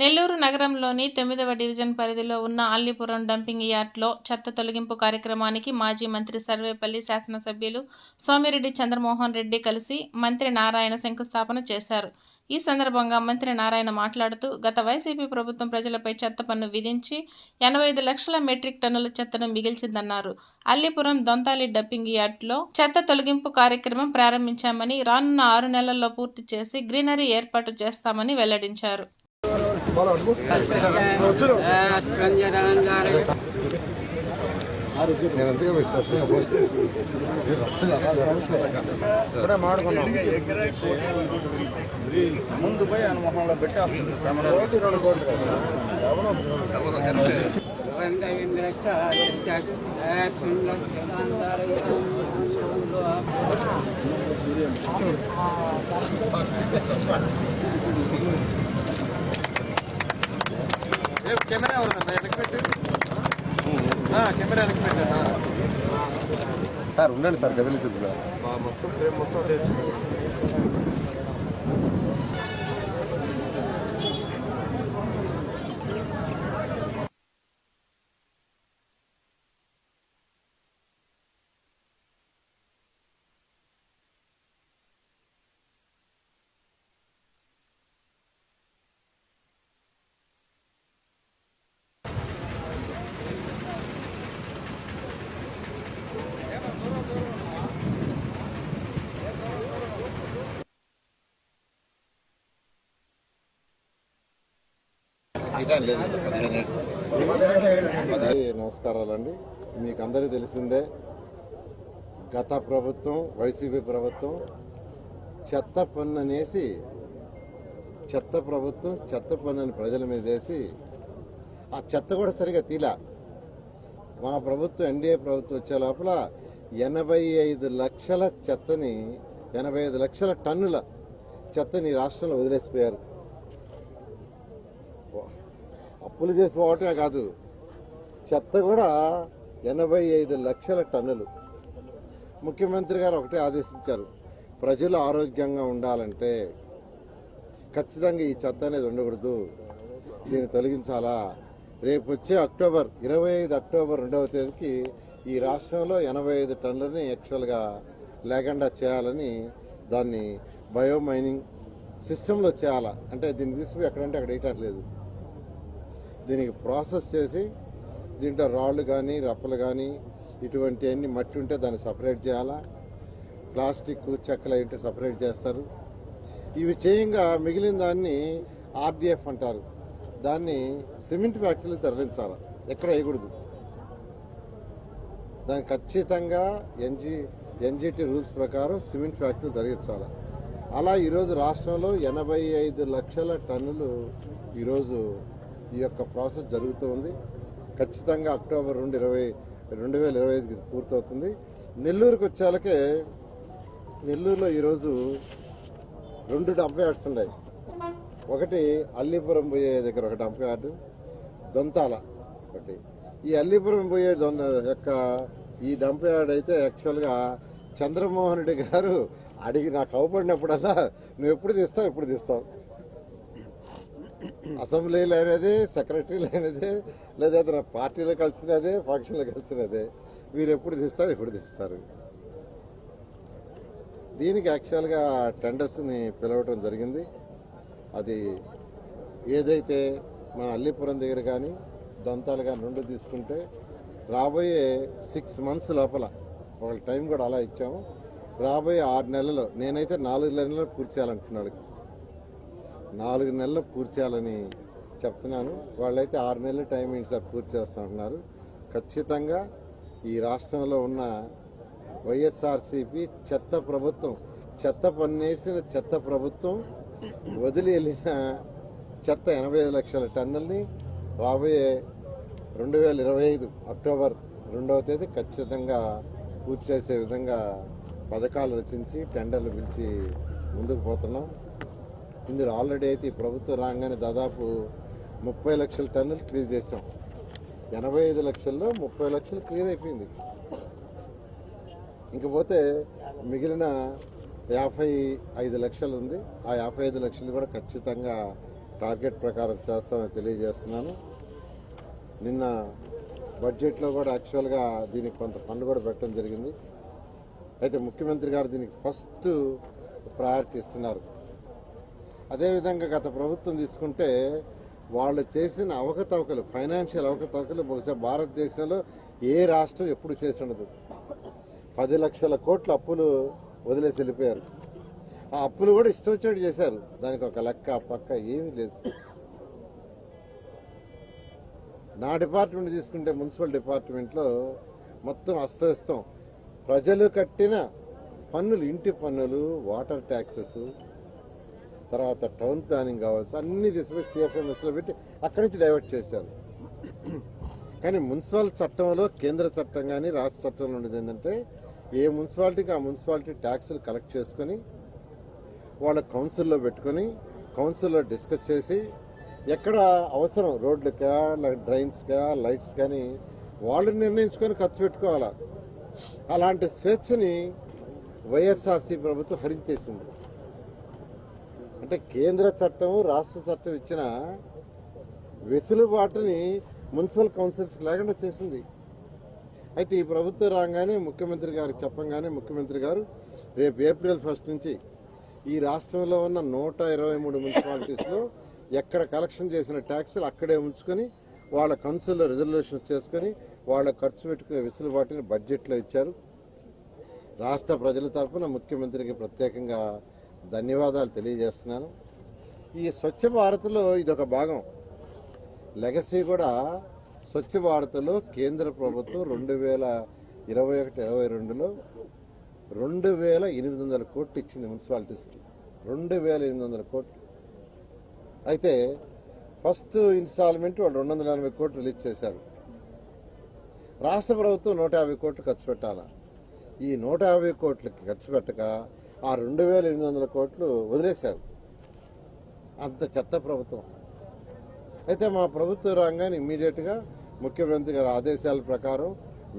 నెల్లూరు నగరంలోని తొమ్మిదవ డివిజన్ పరిధిలో ఉన్న అల్లిపురం డంపింగ్ యార్డ్లో చెత్త తొలగింపు కార్యక్రమానికి మాజీ మంత్రి సర్వేపల్లి శాసనసభ్యులు సోమిరెడ్డి చంద్రమోహన్ రెడ్డి కలిసి మంత్రి నారాయణ శంకుస్థాపన చేశారు. ఈ సందర్భంగా మంత్రి నారాయణ మాట్లాడుతూ గత వైసీపీ ప్రభుత్వం ప్రజలపై చెత్త పన్ను విధించి ఎనభై ఐదు లక్షల మెట్రిక్ టన్నుల చెత్తను మిగిల్చిందన్నారు. అల్లిపురం దొంతాలి డంపింగ్ యార్డ్లో చెత్త తొలగింపు కార్యక్రమం ప్రారంభించామని రానున్న ఆరు నెలల్లో పూర్తి చేసి గ్రీనరీ ఏర్పాటు చేస్తామని వెల్లడించారు. ముందు పోయి ఆయన మొహంలో పెట్టేస్తుంది కోటి రెండు కెమెరా ఎవరిదన్నా వెనక్కి పెట్టి కెమెరా వెనక్కి పెట్టానా సార్ ఉండండి సార్ మొత్తం ఫ్రేమ్ మొత్తం అదే నమస్కారాలండి. మీకు అందరికీ తెలిసిందే గత ప్రభుత్వం వైసీపీ ప్రభుత్వం చెత్త పన్ను అనేసి చెత్త ప్రభుత్వం చెత్త పన్నుని ప్రజల మీద వేసి ఆ చెత్త కూడా సరిగా తీలా. మా ప్రభుత్వం ఎన్డీఏ ప్రభుత్వం వచ్చే లోపల ఎనభై ఐదు లక్షల చెత్తని ఎనభై ఐదు లక్షల టన్నుల చెత్తని రాష్ట్రంలో వదిలేసిపోయారు. అప్పులు చేసి పోవటమే కాదు. చెత్త కూడా ఎనభై ఐదు లక్షల టన్నులు. ముఖ్యమంత్రి గారు ఒకటే ఆదేశించారు. ప్రజలు ఆరోగ్యంగా ఉండాలంటే ఖచ్చితంగా ఈ చెత్త అనేది ఉండకూడదు. దీన్ని తొలగించాలా? రేపు వచ్చే అక్టోబర్ ఇరవై ఐదు అక్టోబర్ రెండవ తేదీకి ఈ రాష్ట్రంలో ఎనభై ఐదు టన్నులని యాక్చువల్గా లేకుండా చేయాలని దాన్ని బయోమైనింగ్ సిస్టంలో చేయాలా? అంటే దీన్ని తీసుకుపోయి ఎక్కడంటే అక్కడ వేయట్లేదు దీనికి ప్రాసెస్ చేసి దీంట్లో రాళ్ళు కానీ రప్పలు కానీ ఇటువంటి అన్ని మట్టి ఉంటే దాన్ని సపరేట్ చేయాలా? ప్లాస్టిక్ చెక్కలు ఏంటి సపరేట్ చేస్తారు. ఇవి చేయంగా మిగిలిన దాన్ని ఆర్డిఎఫ్ అంటారు. దాన్ని సిమెంట్ ఫ్యాక్టరీలు తరలించాలి? ఎక్కడ వేయకూడదు. దాన్ని ఖచ్చితంగా ఎన్జి ఎన్జిటి రూల్స్ ప్రకారం సిమెంట్ ఫ్యాక్టరీలు తరలించాలి? అలా ఈరోజు రాష్ట్రంలో ఎనభై ఐదు లక్షల టన్నులు ఈరోజు ఈ యొక్క ప్రాసెస్ జరుగుతూ ఉంది. ఖచ్చితంగా అక్టోబర్ రెండు ఇరవై రెండు వేల ఇరవై ఐదుకి పూర్తవుతుంది. నెల్లూరుకి వచ్చేలకే నెల్లూరులో ఈరోజు రెండు డంప్ యార్డ్స్ ఉన్నాయి. ఒకటి అల్లీపురం పోయే దగ్గర ఒక డంప్ యార్డు దొంతాల ఒకటి. ఈ అల్లీపురం పోయే దొంద యొక్క ఈ డంప్ యార్డ్ అయితే యాక్చువల్గా చంద్రమోహన్ రెడ్డి గారు అడిగి నాకు అవపడినప్పుడల్లా నువ్వు ఎప్పుడు తీస్తావు? ఎప్పుడు తీస్తావు? అసెంబ్లీలో అయినదే సెక్రటరీలు అయినదే లేదా అతను పార్టీలో కలిసినదే ఫంక్షన్లో కలిసినదే మీరు ఎప్పుడు తీస్తారు ఎప్పుడు తీస్తారు. దీనికి యాక్చువల్గా టెండర్స్ని పిలవటం జరిగింది. అది ఏదైతే మన అల్లిపురం దగ్గర కానీ దొంతాలు కానీ రెండు తీసుకుంటే రాబోయే సిక్స్ మంత్స్ లోపల వాళ్ళ టైం కూడా అలా ఇచ్చాము. రాబోయే ఆరు నెలల్లో నేనైతే నాలుగు నెలలు పూర్తి చేయాలంటున్నాడు నాలుగు నెలలు పూర్తి చేయాలని చెప్తున్నాను. వాళ్ళైతే ఆరు నెలలు టైం ఏంటి సార్ పూర్తి చేస్తుంటున్నారు ఖచ్చితంగా ఈ రాష్ట్రంలో ఉన్న వైఎస్ఆర్సీపీ చెత్త ప్రభుత్వం చెత్త పన్నేసిన చెత్త ప్రభుత్వం వదిలి వెళ్ళిన చెత్త ఎనభై ఐదు లక్షల టన్నుల్ని రాబోయే రెండు వేల ఇరవై ఐదు అక్టోబర్ రెండవ తేదీ ఖచ్చితంగా పూర్తి చేసే విధంగా పథకాలు రచించి టెండర్లు పిలిచి ముందుకు పోతున్నాం. ఇందులో ఆల్రెడీ అయితే ఈ ప్రభుత్వం రాగానే దాదాపు ముప్పై లక్షల టన్నులు క్లియర్ చేసాం ఎనభై ఐదు లక్షల్లో ముప్పై లక్షలు క్లియర్ అయిపోయింది. ఇంకపోతే మిగిలిన యాభై ఐదు లక్షలు ఉంది. ఆ యాభై ఐదు లక్షలు కూడా ఖచ్చితంగా టార్గెట్ ప్రకారం చేస్తామని తెలియజేస్తున్నాను. నిన్న బడ్జెట్లో కూడా యాక్చువల్గా దీనికి కొంత ఫండ్ కూడా పెట్టడం జరిగింది. అయితే ముఖ్యమంత్రి గారు దీనికి ఫస్ట్ ప్రయారిటీ ఇస్తున్నారు. అదేవిధంగా గత ప్రభుత్వం తీసుకుంటే వాళ్ళు చేసిన అవకతవకలు ఫైనాన్షియల్ అవకతవకలు బహుశా భారతదేశంలో ఏ రాష్ట్రం ఎప్పుడు చేసి ఉండదు. పది లక్షల కోట్ల అప్పులు వదిలేసి వెళ్ళిపోయారు. ఆ అప్పులు కూడా ఇష్టం వచ్చినట్టు చేశారు. దానికి ఒక లెక్క పక్క ఏమీ లేదు. నా డిపార్ట్మెంట్ తీసుకుంటే మున్సిపల్ డిపార్ట్మెంట్లో మొత్తం అస్తవ్యస్తం. ప్రజలు కట్టిన పన్నులు ఇంటి పన్నులు వాటర్ ట్యాక్సెస్ తర్వాత టౌన్ ప్లానింగ్ కావచ్చు అన్ని తీసుకుపోయి సిఎఫ్ఎంఎస్లో పెట్టి అక్కడి నుంచి డైవర్ట్ చేశారు. కానీ మున్సిపల్ చట్టంలో కేంద్ర చట్టం కానీ రాష్ట్ర చట్టంలో ఉండేది ఏంటంటే ఏ మున్సిపాలిటీకి ఆ మున్సిపాలిటీ ట్యాక్సులు కలెక్ట్ చేసుకొని వాళ్ళ కౌన్సిల్లో పెట్టుకొని కౌన్సిల్లో డిస్కస్ చేసి ఎక్కడ అవసరం రోడ్లకా డ్రైన్స్కా లైట్స్ కానీ వాళ్ళు నిర్ణయించుకొని ఖర్చు పెట్టుకోవాలా. అలాంటి స్వేచ్ఛని వైఎస్ఆర్సీ ప్రభుత్వం హరించేసింది. అంటే కేంద్ర చట్టం రాష్ట్ర చట్టం ఇచ్చిన వెసులుబాటుని మున్సిపల్ కౌన్సిల్స్ లేకుండా చేసింది. అయితే ఈ ప్రభుత్వం రాగానే ముఖ్యమంత్రి గారికి చెప్పంగానే ముఖ్యమంత్రి గారు రేపు ఏప్రిల్ ఫస్ట్ నుంచి ఈ రాష్ట్రంలో ఉన్న నూట ఇరవై మూడు మున్సిపాలిటీస్లో ఎక్కడ కలెక్షన్ చేసిన ట్యాక్సులు అక్కడే ఉంచుకొని వాళ్ళ కౌన్సిల్లో రిజర్వేషన్స్ చేసుకొని వాళ్ళ ఖర్చు పెట్టుకునే వెసులుబాటుని బడ్జెట్లో ఇచ్చారు. రాష్ట్ర ప్రజల తరఫున ముఖ్యమంత్రికి ప్రత్యేకంగా ధన్యవాదాలు తెలియజేస్తున్నాను. ఈ స్వచ్ఛ భారత్లో ఇదొక భాగం. లెగసీ కూడా స్వచ్ఛ భారత్లో కేంద్ర ప్రభుత్వం రెండు వేల ఇరవై ఒకటి ఇరవై రెండులో రెండు వేల ఎనిమిది వందల కోట్లు ఇచ్చింది మున్సిపాలిటీస్కి. రెండు వేల ఎనిమిది వందల కోట్లు. అయితే ఫస్ట్ ఇన్స్టాల్మెంట్ వాళ్ళు రెండు వందల ఎనభై కోట్లు రిలీజ్ చేశారు. రాష్ట్ర ప్రభుత్వం నూట యాభై కోట్లు ఖర్చు పెట్టాలా? ఈ నూట యాభై కోట్లకి ఖర్చు పెట్టక ఆ రెండు వేల ఎనిమిది వందల కోట్లు వదిలేశారు. అంత చెత్త ప్రభుత్వం. అయితే మా ప్రభుత్వ రంగాన్ని ఇమ్మీడియట్గా ముఖ్యమంత్రి గారి ఆదేశాల ప్రకారం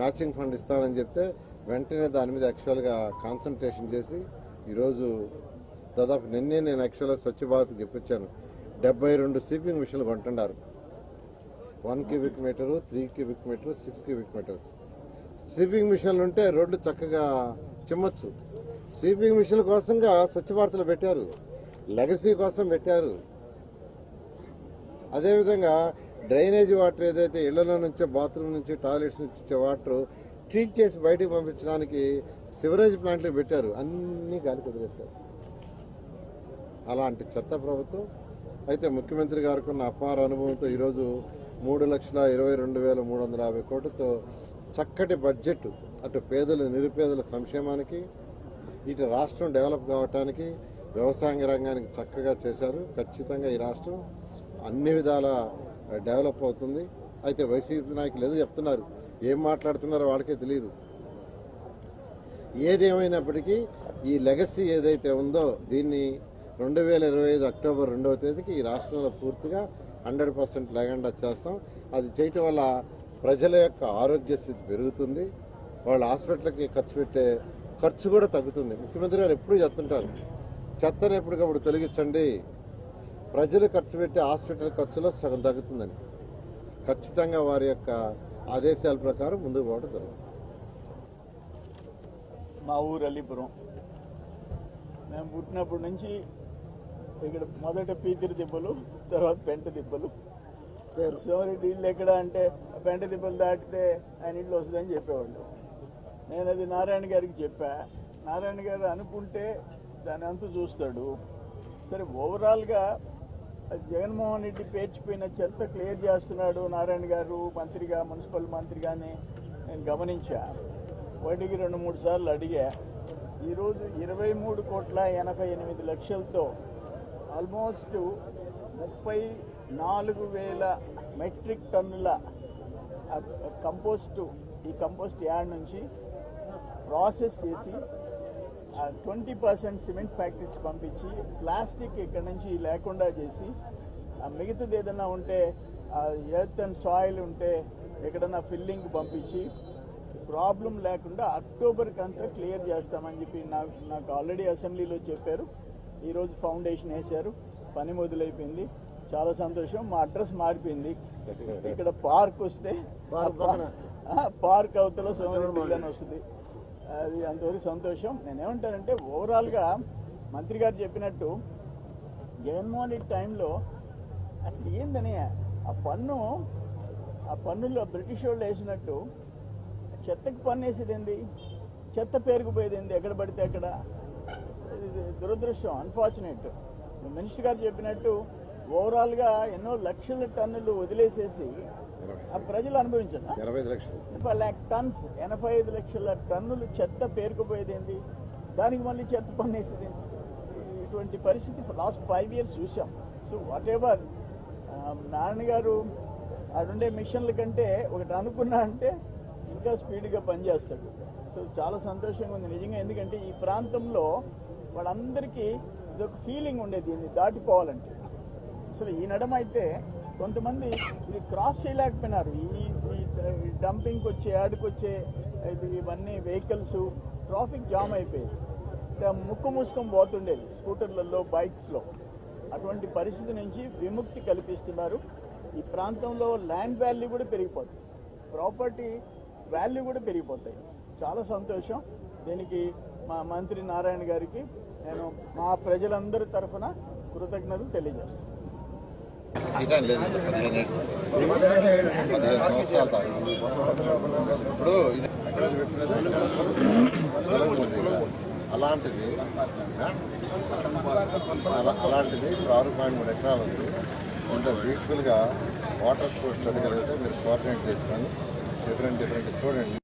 మ్యాచింగ్ ఫండ్ ఇస్తానని చెప్తే వెంటనే దాని మీద యాక్చువల్గా కాన్సన్ట్రేషన్ చేసి ఈరోజు దాదాపు నిన్నే నేను యాక్చువల్గా స్వచ్ఛ భారత్ చెప్పించాను డెబ్బై రెండు సీపింగ్ మిషన్లు కొంటున్నారు. One cubic metre three cubic metre six cubic metres sweeping మిషన్లు ఉంటే రోడ్లు చక్కగా చిమ్మచ్చు. స్వీపింగ్ మిషన్ల కోసంగా స్వచ్ఛ భారత్లో పెట్టారు. లెగసీ కోసం పెట్టారు. అదేవిధంగా డ్రైనేజ్ వాటర్ ఏదైతే ఇళ్ళలో నుంచి బాత్రూమ్ నుంచి టాయిలెట్స్ నుంచి ఇచ్చే వాటర్ ట్రీట్ చేసి బయటకు పంపించడానికి సివరేజ్ ప్లాంట్లు పెట్టారు. అన్నీ గాలి కుదిరేశారు అలాంటి చెత్త ప్రభుత్వం అయితే ముఖ్యమంత్రి గారికి ఉన్న అపార అనుభవంతో ఈరోజు మూడు లక్షల ఇరవై రెండు వేల మూడు వందల యాభై కోట్లతో చక్కటి బడ్జెట్ అటు పేదలు నిరుపేదల సంక్షేమానికి ఇటు రాష్ట్రం డెవలప్ కావటానికి వ్యవసాయ రంగానికి చక్కగా చేశారు. ఖచ్చితంగా ఈ రాష్ట్రం అన్ని విధాల డెవలప్ అవుతుంది. అయితే వైసీపీ నాయకులు ఏదో చెప్తున్నారు. ఏం మాట్లాడుతున్నారో వాళ్ళకే తెలియదు ఏదేమైనప్పటికీ ఈ లెగసీ ఏదైతే ఉందో దీన్ని రెండు వేల ఇరవై ఐదు అక్టోబర్ రెండవ తేదీకి ఈ రాష్ట్రంలో పూర్తిగా హండ్రెడ్ పర్సెంట్ లేకుండా చేస్తాం. అది చేయటం వల్ల ప్రజల యొక్క ఆరోగ్య స్థితి పెరుగుతుంది. వాళ్ళు హాస్పిటల్కి ఖర్చు పెట్టే ఖర్చు కూడా తగ్గుతుంది. ముఖ్యమంత్రి గారు ఎప్పుడూ చెప్తుంటారు చెత్తను ఎప్పటికప్పుడు తొలగించండి. ప్రజలు ఖర్చు పెట్టే హాస్పిటల్ ఖర్చులో సగం తగ్గుతుందని. ఖచ్చితంగా వారి యొక్క ఆదేశాల ప్రకారం ముందుకు పోవడం జరుగుతుంది. మా ఊరు అల్లిపురం. మేము పుట్టినప్పటి నుంచి ఇక్కడ మొదట పీతిరి దిబ్బలు తర్వాత పెంట దిబ్బలు సోమరెడ్డి ఇల్లు ఎక్కడ అంటే పెంట దిబ్బలు దాటితే ఆయన ఇల్లు వస్తుందని చెప్పేవాళ్ళు. నేను అది నారాయణ గారికి చెప్పా. నారాయణ గారు అనుకుంటే దాని అంత చూస్తాడు. సరే ఓవరాల్గా జగన్మోహన్ రెడ్డి పేర్చిపోయిన చెత్త క్లియర్ చేస్తున్నాడు నారాయణ గారు మంత్రిగా మున్సిపల్ మంత్రిగాని నేను గమనించా. వాటికి రెండు మూడు సార్లు అడిగా. ఈరోజు ఇరవై మూడు కోట్ల ఎనభై ఎనిమిది లక్షలతో ఆల్మోస్ట్ ముప్పై నాలుగు వేల మెట్రిక్ టన్నుల కంపోస్టు ఈ కంపోస్ట్ యార్డ్ నుంచి ప్రాసెస్ చేసి ట్వంటీ పర్సెంట్ సిమెంట్ ఫ్యాక్టరీస్ పంపించి ప్లాస్టిక్ ఇక్కడ నుంచి లేకుండా చేసి ఆ మిగతాది ఏదైనా ఉంటే ఆ ఎర్త్ అండ్ సాయిల్ ఉంటే ఎక్కడన్నా ఫిల్లింగ్ పంపించి ప్రాబ్లం లేకుండా అక్టోబర్కి అంతా క్లియర్ చేస్తామని చెప్పి నాకు నాకు ఆల్రెడీ అసెంబ్లీలో చెప్పారు. ఈరోజు ఫౌండేషన్ వేశారు. పని మొదలైపోయింది. చాలా సంతోషం. మా అడ్రస్ మారిపోయింది. ఇక్కడ పార్క్ వస్తే పార్క్ అవతల అని వస్తుంది. అది అంతవరకు సంతోషం. నేనేమంటానంటే ఓవరాల్గా మంత్రి గారు చెప్పినట్టు జగన్మోహన్ రెడ్డి టైంలో అసలు ఏందని ఆ పన్ను ఆ పన్నుల్లో బ్రిటిష్ వాళ్ళు వేసినట్టు చెత్తకి పన్ను వేసేది ఏంది చెత్త పేరుకుపోయేది ఏంది ఎక్కడ పడితే అక్కడ. ఇది దురదృష్టం అన్ఫార్చునేట్ మినిస్టర్ గారు చెప్పినట్టు ఓవరాల్గా ఎన్నో లక్షల టన్నులు వదిలేసేసి ప్రజలు అనుభవించారు? ఇరవై ఐదు లక్షలు. ఎనభై ల్యాక్ టన్స్. ఎనభై ఐదు లక్షల టన్నులు చెత్త పేరుకుపోయేది ఏంది? దానికి మళ్ళీ చెత్త పన్నేసేది ఏంటి? ఇటువంటి పరిస్థితి లాస్ట్ ఫైవ్ ఇయర్స్ చూసాం. So whatever Narayana garu ఆడుండే మిషన్ల కంటే ఒకటి అనుకున్నా అంటే ఇంకా స్పీడ్గా పనిచేస్తాడు సో చాలా సంతోషంగా ఉంది. నిజంగా ఎందుకంటే ఈ ప్రాంతంలో వాళ్ళందరికీ ఇదొక ఫీలింగ్ ఉండేది. దీన్ని దాటిపోవాలంటే. అసలు ఈ నడమ అయితే కొంతమంది ఇది క్రాస్ చేయలేకపోయినారు. ఈ ఈ డంపింగ్కి వచ్చే యాడ్కి వచ్చే ఇవన్నీ వెహికల్స్ ట్రాఫిక్ జామ్ అయిపోయేది. ముక్కు మూసుకొని పోతుండేది స్కూటర్లలో బైక్స్లో అటువంటి పరిస్థితి నుంచి విముక్తి కల్పిస్తున్నారు. ఈ ప్రాంతంలో ల్యాండ్ వాల్యూ కూడా పెరిగిపోతుంది. ప్రాపర్టీ వాల్యూ కూడా పెరిగిపోతాయి. చాలా సంతోషం. దీనికి మా మంత్రి నారాయణ గారికి నేను మా ప్రజలందరి తరఫున కృతజ్ఞతలు తెలియజేస్తాను ఇదేం లేదు పదిహేను పదిహేను సంవత్సరాల దాకా. ఇప్పుడు ఇది అలాంటిది అలాంటిది ఇప్పుడు ఆరు పాయింట్ మూడు ఎకరాలు ఉంది కొంచెం బ్యూటిఫుల్గా వాటర్ స్పోర్ట్స్ స్టడీ మీరు కోఆర్డినేట్ చేస్తాను డిఫరెంట్ డిఫరెంట్ చూడండి